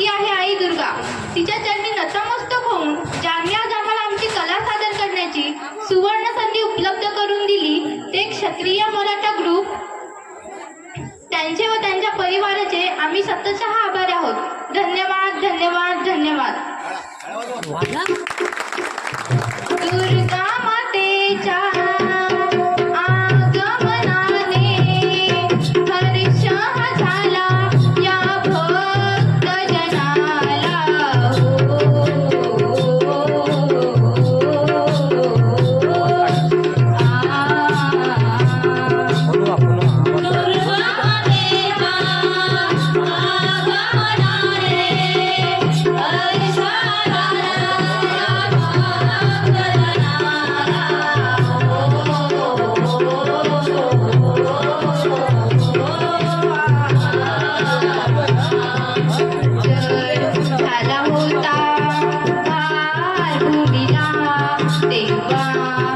ती आहे आई दुर्गा. तिच्या चरणी नतमस्तक होऊन जानव्या जामाला आमची कला सादर करण्याची सुवर्ण संधी उपलब्ध करून दिली. ते क्षत्रिय मराठा ग्रुप त्यांचे व त्यांच्या परिवाराचे आम्ही सततशः आभारी आहोत. धन्यवाद धन्यवाद धन्यवाद. Bye.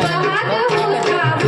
我妈最后唱